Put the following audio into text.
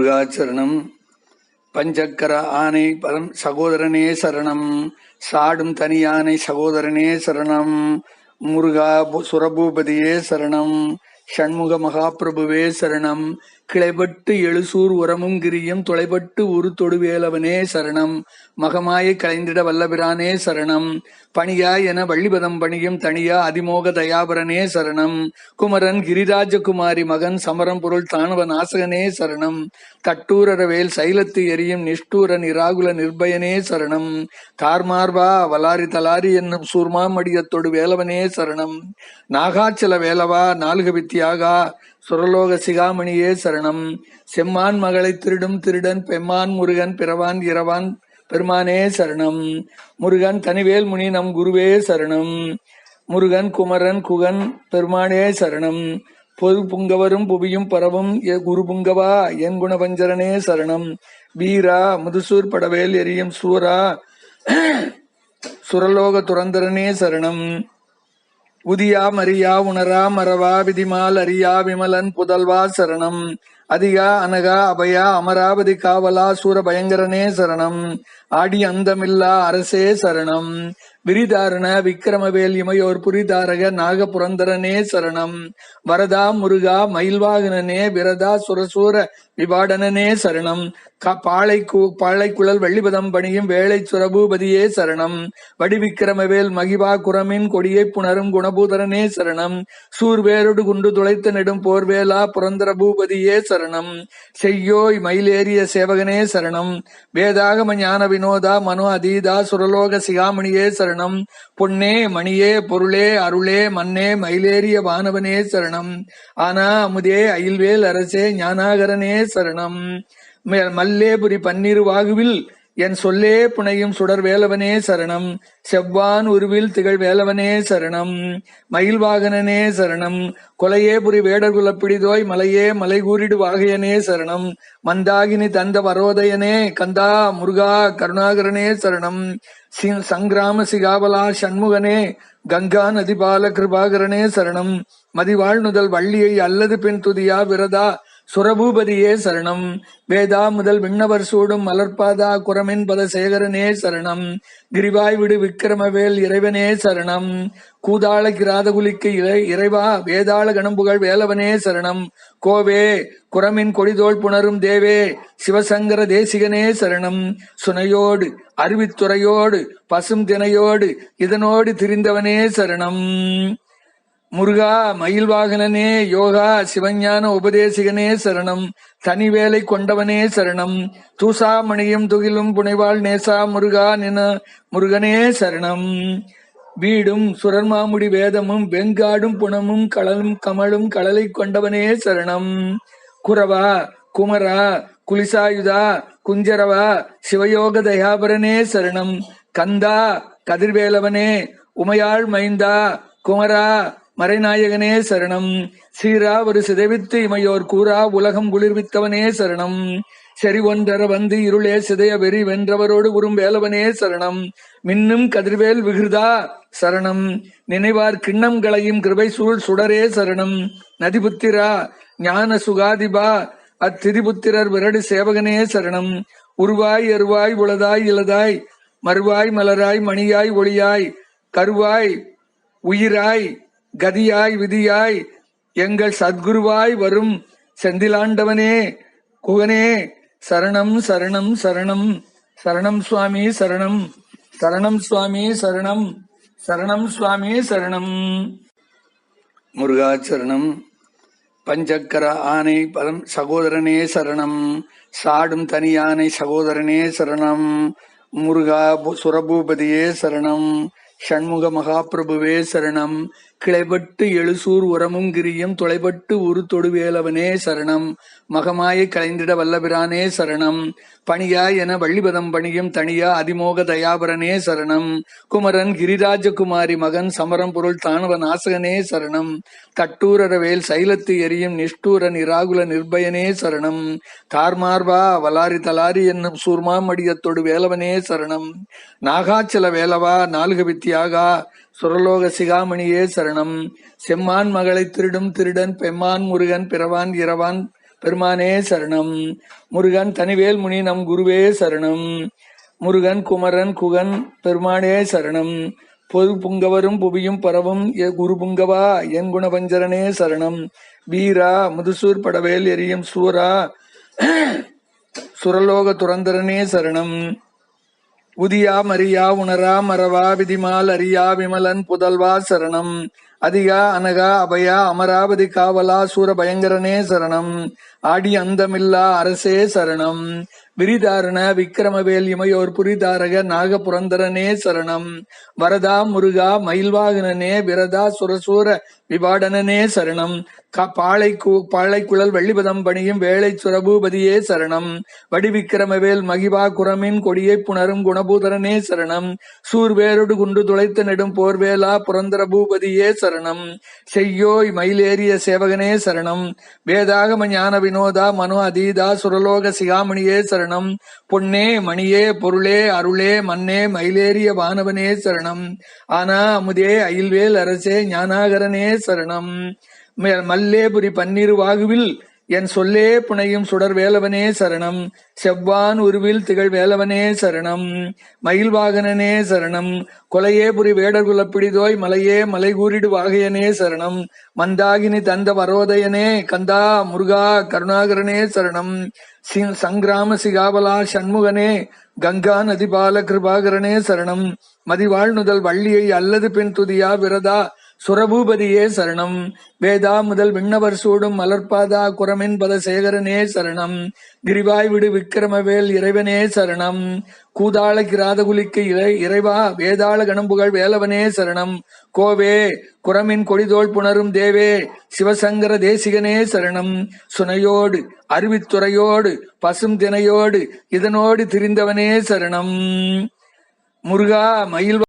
முருகாச்சரணம். பஞ்சக்கர ஆனை பரம் சகோதரனே சரணம். சாடும் தனியானை சகோதரனே சரணம். முருகா சுரபூபதியே சரணம். ஷண்முக மகாபிரபுவே சரணம். கிளைபட்டு எழுசூர் உரமும் கிரியும் தொலைபட்டு உரு தொடுவேலவனே சரணம். மகமாயைக் கலைந்திட வல்லபிரானே சரணம். பணியாய் என வள்ளிபதம் பணியும் தனியா அதிமோக தயாபரனே சரணம். குமரன் கிரிராஜகுமாரி மகன் சமரம் பொருள் தானவ நாசகனே சரணம். தட்டூரரவேல் சைலத்து எரியும் நிஷ்டூர நிராகுல நிர்பயனே சரணம். தார்மார்பா வலாரி தலாரி என்னும் சூர்மாமடியத்தொடு வேலவனே சரணம். நாகாச்சல வேலவா நாலுக வித்தியாகா சுரலோக சிகாமணியே சரணம். செம்மான் மகளை திருடும் திருடன் பெம்மான் முருகன் பிறவான் இரவான் பெருமானே சரணம். முருகன் தனிவேல் முனி நம் குருவே சரணம். முருகன் குமரன் குகன் பெருமானே சரணம். பொது புங்கவரும் புவியும் பரவும் எ குரு புங்கவா என் குணபஞ்சரனே சரணம். வீரா முதுசூர் படவேல் எரியும் சூரா சுரலோக துரந்தரனே சரணம். உதியா மரியா உணரா மறவா விதிமால் அறியா விமலன் புதல்வா சரணம். அதிகா அனகா அபயா அமராவதி காவலா சூர பயங்கரனே சரணம். ஆடி அந்தமில்லா அரசே சரணம். விரிதாரண விக்கிரமவேல் இமையோர் புரிதாரக நாகபுரந்தரனே சரணம். வரதா முருகா மயில்வாகனனே விரதா சுரசூர விபாடனனே சரணம். க- பாளை பாளைக்குழல் வள்ளிபதம் பணியும் வேளை சுரபூபதியே சரணம். வடிவிக்கிரமவேல் மகிவா குரமின் கொடியை புணரும் குணபூதரனே சரணம். சூர்வேரோடு குண்டு துளைத்து நெடும் போர்வேலா புரந்தர பூபதியே சரணம். சரணம். செய்யோய் மயிலேறிய சேவகனே சரணம். வேதாகம ஞான வினோதா மனு அதீதா சுரலோக சிகாமணியே சரணம். பொன்னே மணியே பொருளே அருளே மன்னே மயிலேறிய வானவனே சரணம். ஆனா அமுதே அயில்வேல் அரசே ஞானாகரனே சரணம். மல்லேபுரி பன்னிரு வாகுவில் என் சொல்லே புனையும் சுடர் வேலவனே சரணம். செவ்வான் உருவில் திகழ் வேலவனே சரணம். மயில் வாகனனே சரணம். கொலையேபுரி வேடர் குலப்பிடிதோய் மலையே மலை கூறிடு வாகையனே சரணம். மந்தாகினி தந்த வரோதயனே கந்தா முருகா கருணாகரனே சரணம். சி- சங்கிராம சிகாபலா சண்முகனே கங்கா நதிபால கிருபாகரனே சரணம். மதிவாழ்நுதல் வள்ளியை அல்லது பின் துதியா விரதா சுரபூபதியே சரணம். வேதா முதல் விண்ணவர் சூடும் மலர்பாதா குரமின் பத சேகரனே சரணம். கிரிவாய் விடு விக்கிரமவேல் இறைவனே சரணம். கூதாள கிராதகுலிக்கு இறை- இறைவா வேதாள கணம்புகள் வேலவனே சரணம். கோவே குரமின் கொடிதோள் புணரும் தேவே சிவசங்கர தேசிகனே சரணம். சுனையோடு அருவித்துறையோடு பசும் தினையோடு இதனோடு திரிந்தவனே சரணம். முருகா மயில் வாகனனே யோகா சிவஞான உபதேசிகனே சரணம். தனி வேலை கொண்டவனே சரணம். தூசா மணியும் துகிலும் புனைவாள் நேசா முருகா நின முருகனே சரணம். வீடும் சுரர்மாமுடி வேதமும் வெங்காடும் புனமும் களலும் கமலும் கடலை கொண்டவனே சரணம். குரவா குமரா குலிசாயுதா குஞ்சரவா சிவயோக தயாபரனே சரணம். கந்தா கதிர்வேலவனே உமையாள் மைந்தா குமரா மறைநாயகனே சரணம். சீராவரு சிதைவித்து இமையோர் கூறா உலகம் குளிர்வித்தவனே சரணம். செறி ஒன்றர வந்து இருளே சிதைய வெறி வென்றவரோடு உறும் வேலவனே சரணம். மின்னும் கதிர்வேல் விகிருதா சரணம். நினைவார் கிண்ணம் களையும் கிருபை சூழ் சுடரே சரணம். நதிபுத்திரா ஞான சுகாதிபா அத்திரிபுத்திரர் விரடு சேவகனே சரணம். உருவாய் அருவாய் உளதாய் இலதாய் மறுவாய் மலராய் மணியாய் ஒளியாய் கருவாய் உயிராய் கதியாய் விதியாய் எங்கள் சத்குருவாய் வரும் செந்திலாண்டவனே குகனே சரணம் சரணம் சரணம். சரணம் சுவாமி சரணம். சரணம் சுவாமி சரணம். சரணம் சுவாமி சரணம். முருகாச்சரணம். பஞ்சக்கர ஆனை பரம் சகோதரனே சரணம். சாடும் தனியானை சகோதரனே சரணம். முருகா சுரபூபதியே சரணம். ஷண்முக மகாபிரபுவே சரணம். கிளைபட்டு எழுசூர் உரமும் கிரியும் தொலைபட்டு உரு தொடுவேலவனே சரணம். மகமாயை கலைந்திட வல்லபிரானே சரணம். பணியா என வள்ளிபதம் பணியும் தனியா அதிமோக தயாபரனே சரணம். குமரன் கிரிராஜகுமாரி மகன் சமரம் பொருள் தானவ நாசகனே சரணம். தட்டூரரவேல் சைலத்து எரியும் நிஷ்டூர நிராகுல நிர்பயனே சரணம். தார்மார்பா வலாரி தலாரி என்னும் சூர்மாமடியத்தொடு வேலவனே சரணம். நாகாச்சல வேலவா நாலுக வித்தியாகா சுரலோக சிகாமணியே சரணம். செம்மான் மகளை திருடும் திருடன் பெம்மான் முருகன் பிறவான் இரவான் பெருமானே சரணம். முருகன் தனிவேல் முனி நம் குருவே சரணம். முருகன் குமரன் குகன் பெருமானே சரணம். பொது புங்கவரும் புவியும் பரவும் எ- குரு புங்கவா என் குணபஞ்சரனே சரணம். வீரா முதுசூர் படவேல் எரியும் சூரா சுரலோக துரந்தரனே சரணம். உதியா மரியா உணரா மறவா விதிமால் அறியா விமலன் புதல்வா சரணம். அதிகா அனகா அபயா அமராவதி காவலா சூர பயங்கரனே சரணம். ஆடி அந்தமில்லா அரசே சரணம். விரிதாரண விக்கிரமவேல் இமையோர் புரிதாரக நாகபுரந்தரனே சரணம். வரதா முருகா மயில்வாகனனே விரதா சுரசூர விபாடனனே சரணம். க- பாளை பாளைக்குழல் வெள்ளிபதம் பணியும் வேளை சுரபூபதியே சரணம். வடிவிக்கிரமவேல் மகிவா குரமின் கொடியை புணரும் குணபூதரனே சரணம். சூர்வேரோடு குண்டு துளைத்து நெடும் போர்வேலா புரந்தர பூபதியே சரணம். சரணம். செய்யோய் மயிலேறிய சேவகனே சரணம். வேதாகம ஞான வினோதா மனு அதீதா சுரலோக சிகாமணியே சரணம். பொன்னே மணியே பொருளே அருளே மன்னே மயிலேறிய வானவனே சரணம். ஆனா அமுதே அயில்வேல் அரசே ஞானாகரனே சரணம். மல்லேபுரி பன்னிரு வாகுவில் என் சொல்லே புனையும் சுடர் வேலவனே சரணம். செவ்வான் உருவில் திகழ் வேலவனே சரணம். மயில் வாகனனே சரணம். கொலையேபுரி வேடர்குல பிடிதோய் மலையே மலை கூறிடு வாகையனே சரணம். மந்தாகினி தந்த வரோதயனே கந்தா முருகா கருணாகரனே சரணம். சங்கிராம சிகாபலா சண்முகனே கங்கா நதிபால கிருபாகரனே சரணம். மதிவாழ்நுதல் வள்ளியை அல்லது பின் துதியா விரதா சுரபூபதியே சரணம். வேதா முதல் விண்ணவர் சூடும் மலர்பாதா குரமின் பத சேகரனே சரணம். கிரிவாய் விடு விக்கிரமவேல் இறைவனே சரணம். கூதாள கிராதகுலிக்கு இறை இறைவா வேதாள கணம்புகள் வேலவனே சரணம். கோவே குரமின் கொடிதோள் புணரும் தேவே சிவசங்கர தேசிகனே சரணம். சுனையோடு அருவித்துறையோடு பசும் தினையோடு இதனோடு திரிந்தவனே சரணம். முருகா மயில்